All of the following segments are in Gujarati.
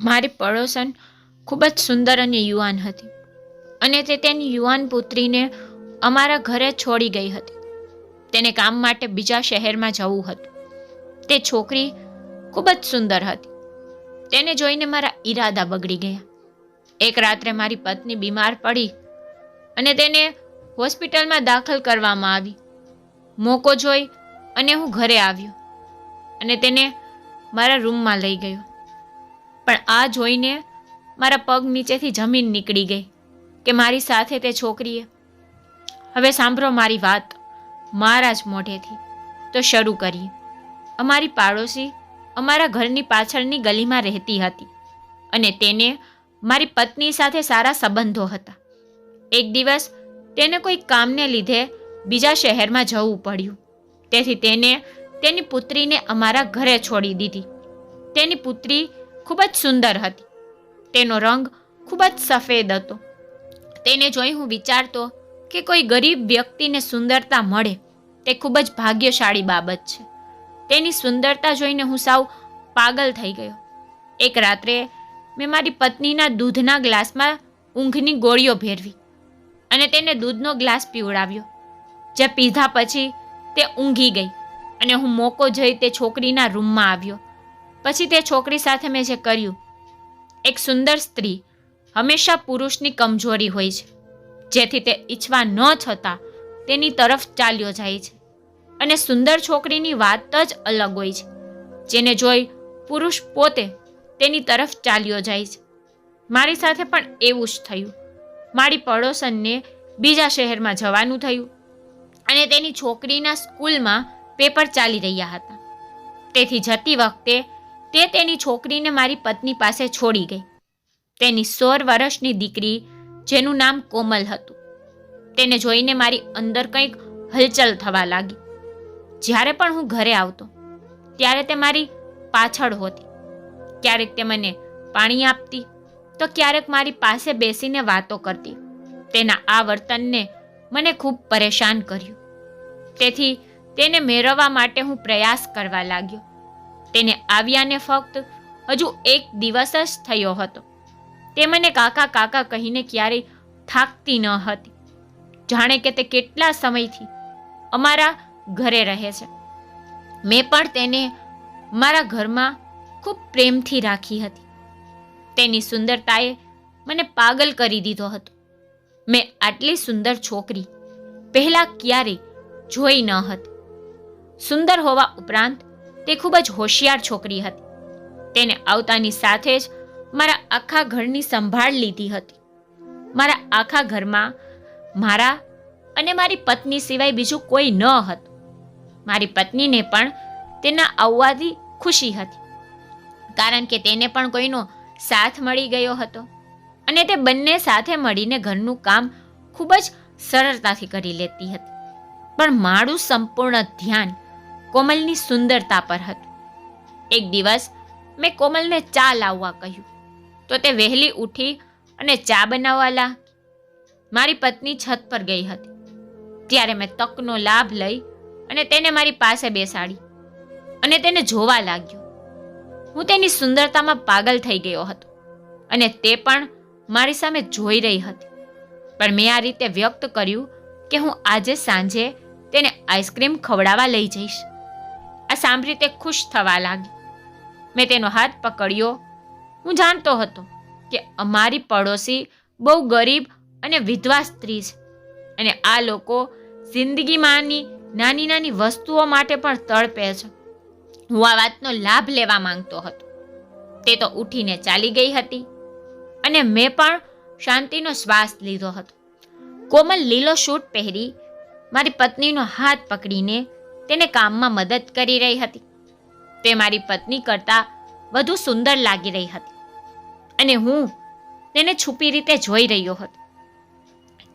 મારી પડોશન ખૂબ જ સુંદર અને યુવાન હતી અને તે તેની યુવાન પુત્રીને અમારા ઘરે છોડી ગઈ હતી. તેને કામ માટે બીજા શહેરમાં જવું હતું. તે છોકરી ખૂબ જ સુંદર હતી. તેને જોઈને મારા ઈરાદા બગડી ગયા. એક રાત્રે મારી પત્ની બીમાર પડી અને તેને હોસ્પિટલમાં દાખલ કરવામાં આવી. મોકો જોઈ અને હું ઘરે આવ્યો અને તેને મારા રૂમમાં લઈ ગયો. પણ આ જોઈને મારા પગ નીચેથી જમીન નીકળી ગઈ કે મારી સાથે તે છોકરીએ. હવે સાંભળો મારી વાત, મારા જ મોઢેથી. તો શરૂ કરીએ. અમારી પાડોશી અમારા ઘરની પાછળની ગલીમાં રહેતી હતી અને તેને મારી પત્ની સાથે સારા સંબંધો હતા. એક દિવસ તેને કોઈ કામને લીધે બીજા શહેરમાં જવું પડ્યું. તેથી તેને તેની પુત્રીને અમારા ઘરે છોડી દીધી. તેની પુત્રી ખૂબ જ સુંદર હતી. તેનો રંગ ખૂબ જ સફેદ હતો. તેને જોઈ હું વિચારતો કે કોઈ ગરીબ વ્યક્તિને સુંદરતા મળે, તે ખૂબ જ ભાગ્યશાળી બાબત છે. તેની સુંદરતા જોઈને હું સાવ પાગલ થઈ ગયો. એક રાત્રે મેં મારી પત્નીના દૂધના ગ્લાસમાં ઊંઘની ગોળીઓ ભેરવી અને તેને દૂધનો ગ્લાસ પીવડાવ્યો. જે પીધા પછી તે ઊંઘી ગઈ અને હું મોકો જઈ તે છોકરીના રૂમમાં આવ્યો. પછી તે છોકરી સાથે મેં જે કર્યું, એક સુંદર સ્ત્રી હંમેશા પુરુષની કમજોરી હોય છે, જેથી તે ઈચ્છવા ન છતાં તેની તરફ ચાલ્યો જાય છે. અને સુંદર છોકરીની વાત જ અલગ હોય છે, જેને જોઈ પુરુષ પોતે તેની તરફ ચાલ્યો જાય છે. મારી સાથે પણ એવું જ થયું. મારી પડોશનને બીજા શહેરમાં જવાનું થયું અને તેની છોકરીના સ્કૂલમાં પેપર ચાલી રહ્યા હતા. તેથી જતી વખતે તે તેની છોકરીને મારી પત્ની પાસે છોડી ગઈ. તેની સોળ વર્ષની દીકરી, જેનું નામ કોમલ હતું. તેને જોઈને મારી અંદર કંઈક હલચલ થવા લાગી. જ્યારે પણ હું ઘરે આવતો, ત્યારે તે મારી પાછળ હોતી. ક્યારેક તે મને પાણી આપતી, તો ક્યારેક મારી પાસે બેસીને વાતો કરતી. તેના આ વર્તનને મને ખૂબ પરેશાન કર્યું. તેથી તેને મેળવવા માટે હું પ્રયાસ કરવા લાગ્યો. તેને આવ્યાને ફક્ત હજુ એક દિવસ જ થયો હતો. તે મને કાકા કાકા કહીને ક્યારેય થાકતી ન હતી. જાણે કે તે કેટલા સમયથી અમારા ઘરે રહે છે. મેં પણ તેને મારા ઘરમાં ખૂબ પ્રેમથી રાખી હતી. તેની સુંદરતાએ મને પાગલ કરી દીધો હતો. મેં આટલી સુંદર છોકરી પહેલાં ક્યારેય જોઈ ન હતી. સુંદર હોવા ઉપરાંત તે ખૂબ જ હોશિયાર છોકરી હતી. તેને આવતાની સાથે જ મારા આખા ઘરની સંભાળ લીધી હતી. મારા આખા ઘરમાં મારા અને મારી પત્ની સિવાય બીજું કોઈ ન હતું. મારી પત્નીને પણ તેના આવવાથી ખુશી હતી. કારણ કે તેને પણ કોઈનો સાથ મળી ગયો હતો અને તે બંને સાથે મળીને ઘરનું કામ ખૂબ જ સરળતાથી કરી લેતી હતી. પણ મારું સંપૂર્ણ ધ્યાન કોમલની સુંદરતા પર હતું. એક દિવસ મેં કોમલને ચા લાવવા કહ્યું. તો તે વહેલી ઉઠી અને ચા બનાવવા લાગી મારી પત્ની છત પર ગઈ હતી. ત્યારે મેં તકનો લાભ લઈ અને તેને મારી પાસે બેસાડી અને તેને જોવા લાગ્યો. હું તેની સુંદરતામાં પાગલ થઈ ગયો હતો અને તે પણ મારી સામે જોઈ રહી હતી. પણ મેં આ રીતે વ્યક્ત કર્યું કે હું આજે સાંજે તેને આઈસ્ક્રીમ ખવડાવવા લઈ જઈશ. આ સાંભળી તે ખુશ થવા લાગી. મેં તેનો હાથ પકડ્યો. હું જાણતો હતો કે અમારી પડોશી બહુ ગરીબ અને વિધવા સ્ત્રી છે અને આ લોકો જિંદગીમાંની નાની નાની વસ્તુઓ માટે પણ તડપે છે. હું આ વાતનો લાભ લેવા માંગતો હતો. તે તો ઉઠીને ચાલી ગઈ હતી અને મેં પણ શાંતિનો શ્વાસ લીધો હતો. કોમલ લીલો શૂટ પહેરી મારી પત્નીનો હાથ પકડીને તેને કામમાં મદદ કરી રહી હતી. તે મારી પત્ની કરતાં વધુ સુંદર લાગી રહી હતી. અને હું તેને છુપી રીતે જોઈ રહ્યો હતો.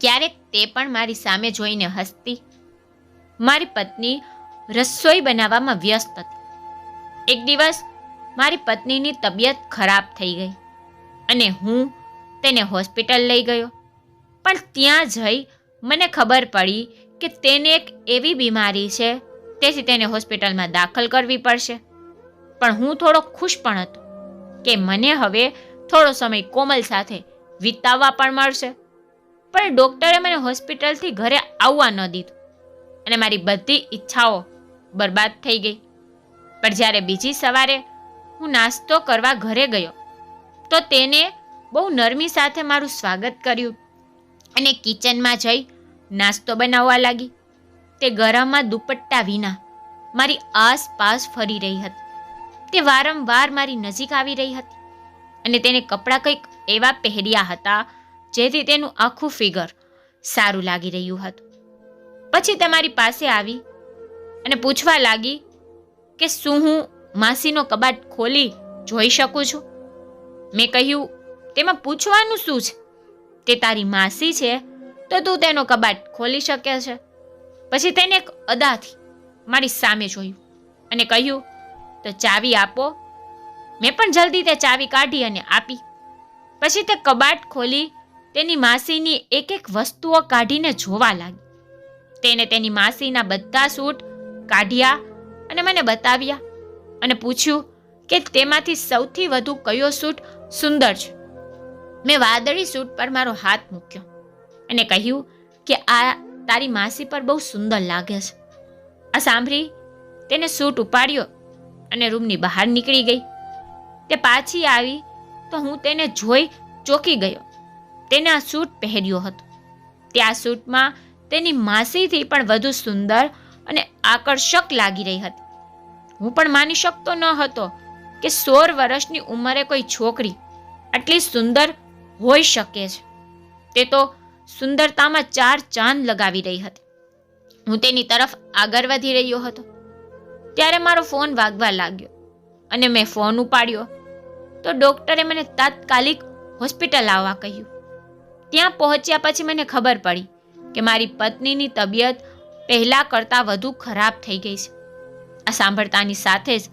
ક્યારેક તે પણ મારી સામે જોઈને હસતી મારી પત્ની રસોઈ બનાવવામાં વ્યસ્ત હતી. એક દિવસ મારી પત્નીની તબિયત ખરાબ થઈ ગઈ અને હું તેને હોસ્પિટલ લઈ ગયો. પણ ત્યાં જઈ મને ખબર પડી કે તેને એક એવી બીમારી છે તેથી તેને હોસ્પિટલમાં દાખલ કરવી પડશે. પણ હું થોડો ખુશ પણ હતો કે મને હવે થોડો સમય કોમલ સાથે વિતાવવા પણ મળશે. પણ ડૉક્ટરે મને હોસ્પિટલથી ઘરે આવવા ન દીધું અને મારી બધી ઈચ્છાઓ બરબાદ થઈ ગઈ. પણ જ્યારે બીજી સવારે હું નાસ્તો કરવા ઘરે ગયો, તો તેને બહુ નરમી સાથે મારું સ્વાગત કર્યું અને કિચનમાં જઈ નાસ્તો બનાવવા લાગી. તે ગરામાં દુપટ્ટા વિના મારી આસપાસ ફરી રહી હતી. તે વારંવાર મારી નજીક આવી રહી હતી અને તેને કપડાં કંઈક એવા પહેર્યા હતા જેથી તેનું આખું ફિગર સારું લાગી રહ્યું હતું. પછી તે મારી પાસે આવી અને પૂછવા લાગી કે શું હું માસીનો કબાટ ખોલી જોઈ શકું છું? મેં કહ્યું, તેમાં પૂછવાનું શું છે? તે તારી માસી છે, તો તું તેનો કબાટ ખોલી શકે છે. પછી તેને એક અદાથી મારી સામે જોયું અને કહ્યું, તો ચાવી આપો. મેં પણ જલ્દી તે ચાવી કાઢી અને આપી. પછી તે કબાટ ખોલી તેની માસીની એક એક વસ્તુઓ કાઢીને જોવા લાગી. તેને તેની માસીના બધા સૂટ કાઢ્યા અને મને બતાવ્યા અને પૂછ્યું કે તેમાંથી સૌથી વધુ કયો સૂટ સુંદર છે. મેં વાદળી સૂટ પર મારો હાથ મૂક્યો અને કહ્યું કે આ તારી માસી પર બહુ સુંદર લાગે છે. આ સાંભળી, તેને સૂટ ઉપાડ્યો અને રૂમની બહાર નીકળી ગઈ. તે પાછી આવી તો હું તેને જોઈ ચોકી ગયો. તેને આ સૂટ પહેર્યો હતો. તે આ સૂટમાં તેની માસીથી પણ વધુ સુંદર અને આકર્ષક લાગી રહી હતી. હું પણ માની શકતો ન હતો કે સોળ વર્ષની ઉંમરે કોઈ છોકરી આટલી સુંદર હોઈ શકે છે. તે તો સુંદરતામાં ચાર ચાંદ લગાવી રહી હતી. હું તેની તરફ આગળ વધી રહ્યો હતો. ત્યારે મારો ફોન વાગવા લાગ્યો અને મેં ફોન ઉપાડ્યો. તો ડૉક્ટરે મને તાત્કાલિક હોસ્પિટલ આવવા કહ્યું. ત્યાં પહોંચ્યા પછી મને ખબર પડી કે મારી પત્નીની તબિયત પહેલાં કરતાં વધુ ખરાબ થઈ ગઈ છે. આ સાંભળતાની સાથે જ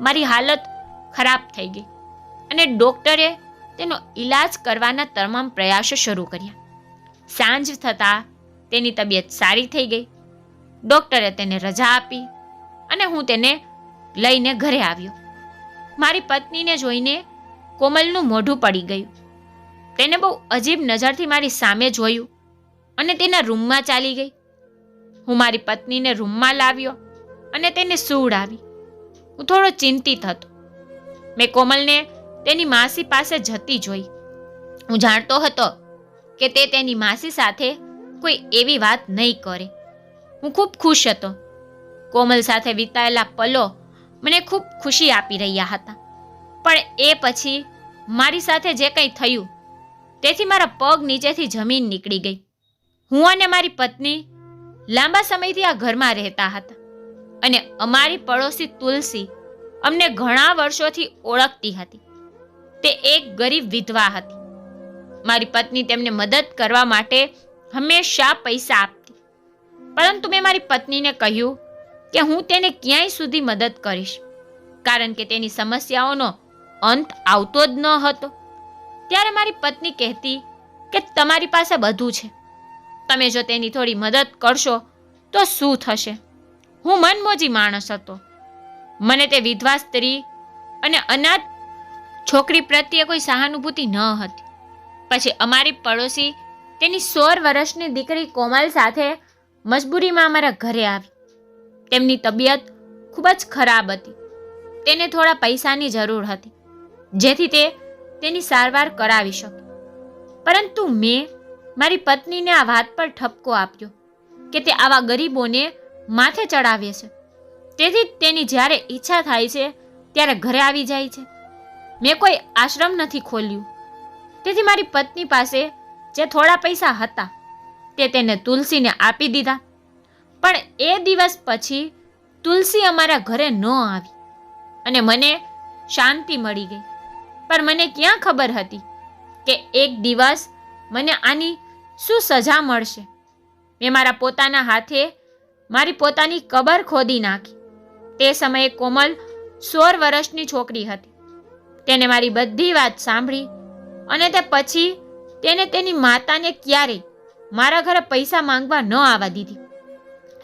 મારી હાલત ખરાબ થઈ ગઈ અને ડૉક્ટરે તેનો ઈલાજ કરવાના તમામ પ્રયાસો શરૂ કર્યા. સાંજ થતાં તેની તબિયત સારી થઈ ગઈ. ડૉક્ટરે તેને રજા આપી અને હું તેને લઈને ઘરે આવ્યો. મારી પત્નીને જોઈને કોમલનું મોઢું પડી ગયું. તેને બહુ અજીબ નજરથી મારી સામે જોયું અને તેના રૂમમાં ચાલી ગઈ. હું મારી પત્નીને રૂમમાં લાવ્યો અને તેને સુવડાવી. હું થોડો ચિંતિત હતો. મેં કોમલને તેની માસી પાસે જતી જોઈ. હું જાણતો હતો કે તે તેની માસી સાથે કોઈ એવી વાત નહીં કરે. હું ખૂબ ખુશ હતો. કોમલ સાથે વિતાયેલા પલો મને ખૂબ ખુશી આપી રહ્યા હતા. પણ એ પછી મારી સાથે જે કંઈ થયું, તેથી મારા પગ નીચેથી જમીન નીકળી ગઈ. હું અને મારી પત્ની લાંબા સમયથી આ ઘરમાં રહેતા હતા અને અમારી પડોશી તુલસી અમને ઘણા વર્ષોથી ઓળખતી હતી. તે એક ગરીબ વિધવા હતી. મારી પત્ની તેમને મદદ કરવા માટે હંમેશા પૈસા આપતી. પરંતુ મેં મારી પત્નીને કહ્યું કે હું તેને ક્યાંય સુધી મદદ કરીશ, કારણ કે તેની સમસ્યાઓનો અંત આવતો જ ન હતો. ત્યારે મારી પત્ની કહેતી કે તમારી પાસે બધું છે. તમે જો તેની થોડી મદદ કરશો, તો શું થશે? હું મનમોજી માણસ હતો. મને તે વિધવા સ્ત્રી અને અનાથ છોકરી પ્રત્યે કોઈ સહાનુભૂતિ ન હતી. પછી અમારી પડોશી તેની સોળ વર્ષની દીકરી કોમલ સાથે મજબૂરીમાં અમારા ઘરે આવી. તેમની તબિયત ખૂબ જ ખરાબ હતી. તેને થોડા પૈસાની જરૂર હતી, જેથી તે તેની સારવાર કરાવી શકે. પરંતુ મેં મારી પત્નીને આ વાત પર ઠપકો આપ્યો કે તે આવા ગરીબોને માથે ચડાવે છે. તેથી તેની જ્યારે ઈચ્છા થાય છે, ત્યારે ઘરે આવી જાય છે. મેં કોઈ આશ્રમ નથી ખોલ્યું. તેથી મારી પત્ની પાસે જે થોડા પૈસા હતા, તે તેને તુલસીને આપી દીધા. પણ એ દિવસ પછી તુલસી અમારા ઘરે ન આવી અને મને શાંતિ મળી ગઈ. પણ મને ક્યાં ખબર હતી કે એક દિવસ મને આની શું સજા મળશે? મેં મારા પોતાના હાથે મારી પોતાની કબર ખોદી નાખી. તે સમયે કોમલ સોળ વર્ષની છોકરી હતી. તેને મારી બધી વાત સાંભળી અને તે પછી તેને તેની માતાને ક્યારેય મારા ઘરે પૈસા માંગવા ન આવવા દીધી.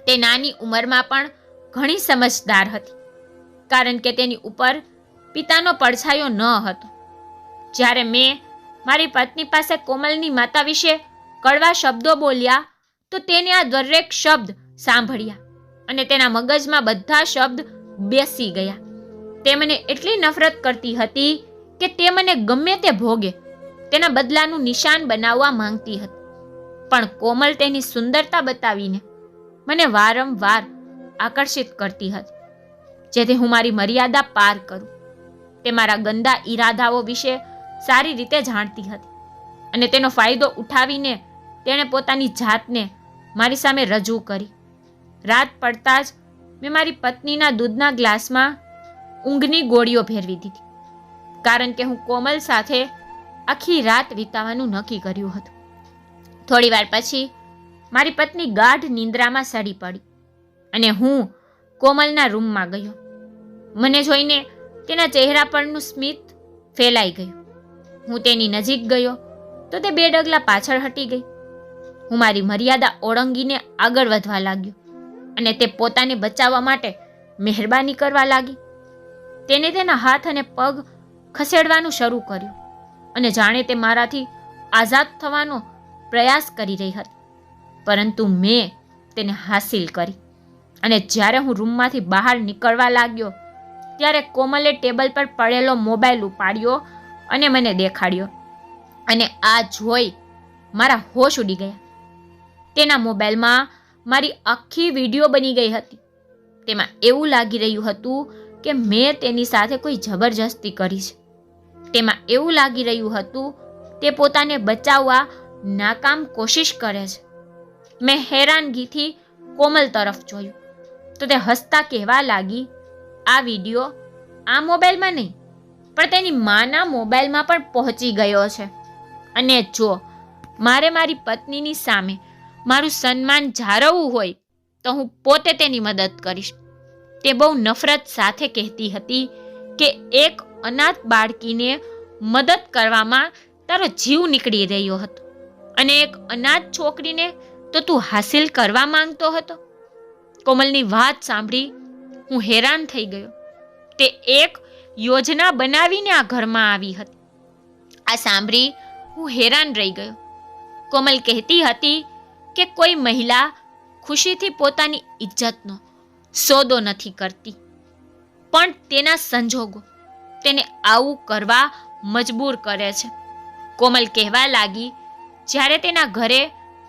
તે નાની ઉંમરમાં પણ ઘણી સમજદાર હતી, કારણ કે તેની ઉપર પિતાનો પડછાયો ન હતો. જ્યારે મેં મારી પત્ની પાસે કોમલની માતા વિશે કડવા શબ્દો બોલ્યા, તો તેને આ દરેક શબ્દ સાંભળ્યા અને તેના મગજમાં બધા શબ્દ બેસી ગયા. તે મને એટલી નફરત કરતી હતી કે તે મને ગમે તે ભોગે તેના બદલાનું નિશાન બનાવવા માંગતી હતી. પણ કોમલ તેની સુંદરતા બતાવીને મને વારંવાર આકર્ષિત કરતી હતી. જેથી હું મારી મર્યાદા પાર કરું. તે મારા ગંદા ઈરાદાઓ વિશે સારી રીતે જાણતી હતી અને તેનો ફાયદો ઉઠાવીને તેણે પોતાની જાતને મારી સામે રજૂ કરી. રાત પડતા જ મેં મારી પત્નીના દૂધના ગ્લાસમાં ઊંઘની ગોળીઓ ભેરવી દીધી. કારણ કે હું કોમલ સાથે આખી રાત વિતાવાનું નક્કી કર્યું હતું. થોડી વાર પછી મારી પત્ની ગાઢ નિંદ્રામાં સડી પડી અને હું કોમલના રૂમમાં ગયો. મને જોઈને તેના ચહેરા પરનું સ્મિત ફેલાઈ ગયું. હું તેની નજીક ગયો તો તે બે ડગલા પાછળ હટી ગઈ. હું મારી મર્યાદા ઓળંગીને આગળ વધવા લાગ્યો અને તે પોતાને બચાવવા માટે મહેરબાની કરવા લાગી. તેને તેના હાથ અને પગ ખસેડવાનું શરૂ કર્યું. અને જાણે તે મારાથી આઝાદ થવાનો પ્રયાસ કરી રહી હતી. પરંતુ મેં તેને હાસિલ કરી. અને જ્યારે હું રૂમમાંથી બહાર નીકળવા લાગ્યો, ત્યારે કોમલે ટેબલ પર પડેલો મોબાઈલ ઉપાડ્યો અને મને દેખાડ્યો. અને આ જોઈ મારા હોશ ઉડી ગયા. તેના મોબાઈલમાં મારી આખી વીડિયો બની ગઈ હતી. તેમાં એવું લાગી રહ્યું હતું કે મેં તેની સાથે કોઈ જબરજસ્તી કરી છે. તેમાં એવું લાગી રહ્યું હતું, તે પોતાને બચાવવા નાકામ કોશિશ કરે છે. મેં હેરાનગીથી કોમલ તરફ જોયું. તો તે હસતા કહેવા લાગી, આ વીડિયો આ મોબાઈલમાં નહીં, પણ તેની માના મોબાઈલમાં પણ પહોંચી ગયો છે. અને જો મારે મારી પત્નીની સામે મારું સન્માન જાળવવું હોય, તો હું પોતે તેની મદદ કરીશ. તે બહુ નફરત સાથે કહેતી હતી કે એક અનાથ બાળકીને મદદ કરવામાં તારો જીવ નીકળી રહ્યો હતો. અને એક અનાથ છોકરીને તો તું હાસિલ કરવા માંગતો હતો. કોમલની વાત સાંભળી હું હેરાન થઈ ગયો. તે એક યોજના બનાવીને આ ઘરમાં આવી હતી. આ સાંભળી હું હેરાન રહી ગયો. કોમલ કહેતી હતી કે કોઈ મહિલા ખુશીથી પોતાની ઇજ્જતનો સોદો નથી કરતી. પણ તેના સંજોગો તેને આવું કરવા મજબૂર કરે છે. કોમલ કહેવા લાગી, જ્યારે તેના ઘરે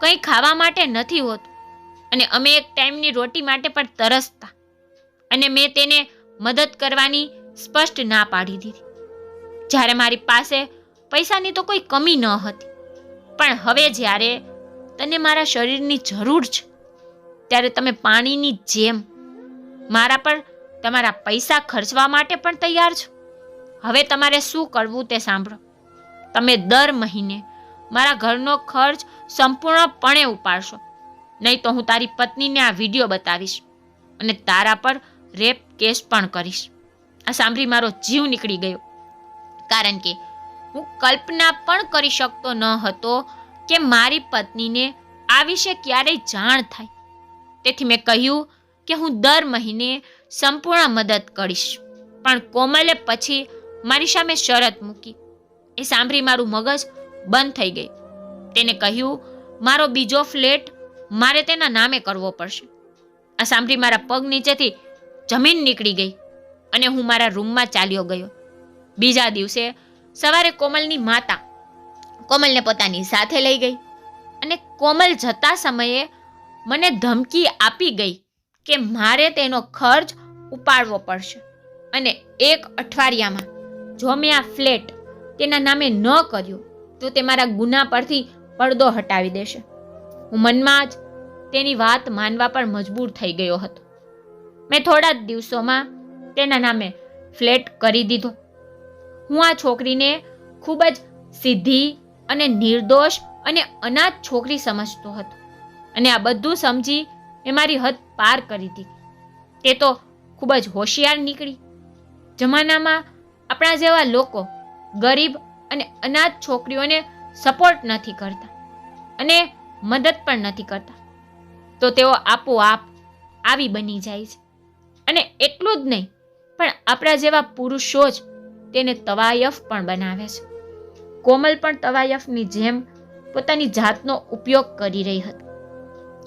કંઈ ખાવા માટે નથી હોતું અને અમે એક ટાઈમની રોટી માટે પણ તરસતા અને મેં તેને મદદ કરવાની સ્પષ્ટ ના પાડી દીધી. જ્યારે મારી પાસે પૈસાની તો કોઈ કમી ન હતી, પણ હવે જ્યારે તને મારા શરીરની જરૂર છે, ત્યારે તમે પાણીની જેમ મારા પર તમારા પૈસા ખર્ચવા માટે પણ તૈયાર છો. હવે તમારે શું કરવું તે સાંભળો. તમે દર મહિને મારા ઘરનો ખર્ચ સંપૂર્ણપણે ઉપાડશો. નહીં તો હું તારી પત્નીને આ વીડિયો બતાવીશ અને તારા પર રેપ કેસ પણ કરીશ. આ સાંભળી મારો જીવ નીકળી ગયો. કારણ કે હું કલ્પના પણ કરી શકતો ન હતો કે મારી પત્નીને આ વિશે ક્યારેય જાણ થાય. તેથી મેં કહ્યું કે હું દર મહિને સંપૂર્ણ મદદ કરીશ. પણ કોમલે પછી મારી સામે શરત મૂકી. એ સાંભળી મારું મગજ બંધ થઈ ગઈ તેને કહ્યું, મારો બીજો ફ્લેટ મારે તેના નામે કરવો પડશે. આ સાંભળી મારા પગ નીચેથી જમીન નીકળી ગઈ અને હું મારા રૂમમાં ચાલ્યો ગયો. બીજા દિવસે સવારે કોમલની માતા કોમલને પોતાની સાથે લઈ ગઈ અને કોમલ જતા સમયે મને ધમકી આપી ગઈ કે મારે તેનો ખર્ચ ઉપાડવો પડશે. અને એક અઠવાડિયામાં જો મેં આ ફ્લેટ તેના નામે ન કર્યો, તો તે મારા ગુના પરથી પડદો હટાવી દેશે. હું મનમાં જ તેની વાત માનવા પર મજબૂર થઈ ગયો હતો. મેં થોડા જ દિવસોમાં તેના નામે ફ્લેટ કરી દીધો. હું આ છોકરીને ખૂબ જ સીધી અને નિર્દોષ અને અનાથ છોકરી સમજતો હતો. અને આ બધું સમજી એ મારી હદ પાર કરી દીધી. તે તો ખૂબ જ હોશિયાર નીકળી. જમાનામાં આપણા જેવા લોકો ગરીબ અને અનાથ છોકરીઓને સપોર્ટ નથી કરતા અને મદદ પણ નથી કરતા. તો તેઓ આપોઆપ આવી બની જાય છે. અને એટલું જ નહીં, પણ આપણા જેવા પુરુષો જ તેને તવાયફ પણ બનાવે છે. કોમલ પણ તવાયફની જેમ પોતાની જાતનો ઉપયોગ કરી રહી હતી.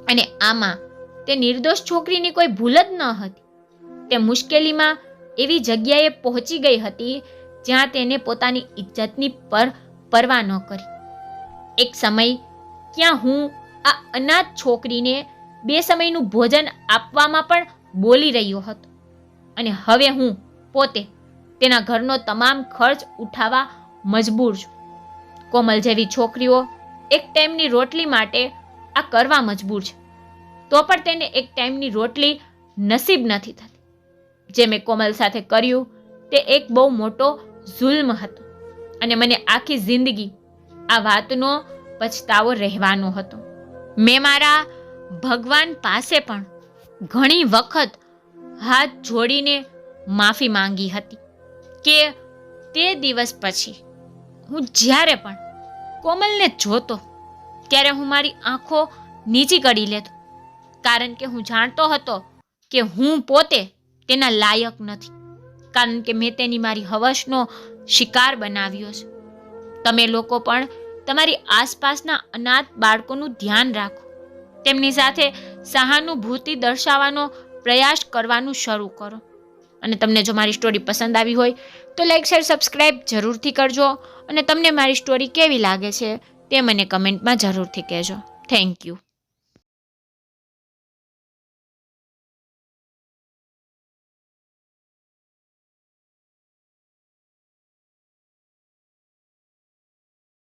અને આમાં તે નિર્દોષ છોકરીની કોઈ ભૂલ જ ન હતી. તે મુશ્કેલીમાં એવી જગ્યાએ પહોંચી ગઈ હતી જ્યાં તેને પોતાની ઇજ્જતની પર પરવા ન કરી. એક સમય ક્યાં હું આ અનાથ છોકરીને બે સમયનું ભોજન આપવામાં પણ બોલી રહ્યો હતો અને હવે હું પોતે તેના ઘરનો તમામ ખર્ચ ઉઠાવવા મજબૂર છું. કોમલ જેવી છોકરીઓ એક ટાઈમની રોટલી માટે આ કરવા મજબૂર છે. તો પણ તેને એક ટાઈમની રોટલી નસીબ નથી થતી. જે મેં કોમલ સાથે કર્યું, તે એક બહુ મોટો જુલ્મ હતો અને મને આખી જિંદગી આ વાતનો પછતાવો રહેવાનો હતો. મેં મારા ભગવાન પાસે પણ ઘણી વખત હાથ જોડીને માફી માંગી હતી કે તે દિવસ પછી હું જ્યારે પણ કોમલને જોતો, ત્યારે હું મારી આંખો નીચી કરી લેતો. કારણ કે હું જાણતો હતો કે હું પોતે તેના લાયક નથી. કારણ કે મેં તેની મારી હવસનો શિકાર બનાવ્યો છે. તમે લોકો પણ તમારી આસપાસના અનાથ બાળકોનું ધ્યાન રાખો. તેમની સાથે સહાનુભૂતિ દર્શાવવાનો પ્રયાસ કરવાનું શરૂ કરો. અને તમને જો મારી સ્ટોરી પસંદ આવી હોય, તો લાઈક શેર સબસ્ક્રાઈબ જરૂરથી કરજો. અને તમને મારી સ્ટોરી કેવી લાગે છે, તે મને કમેન્ટમાં જરૂરથી કહેજો. Thank you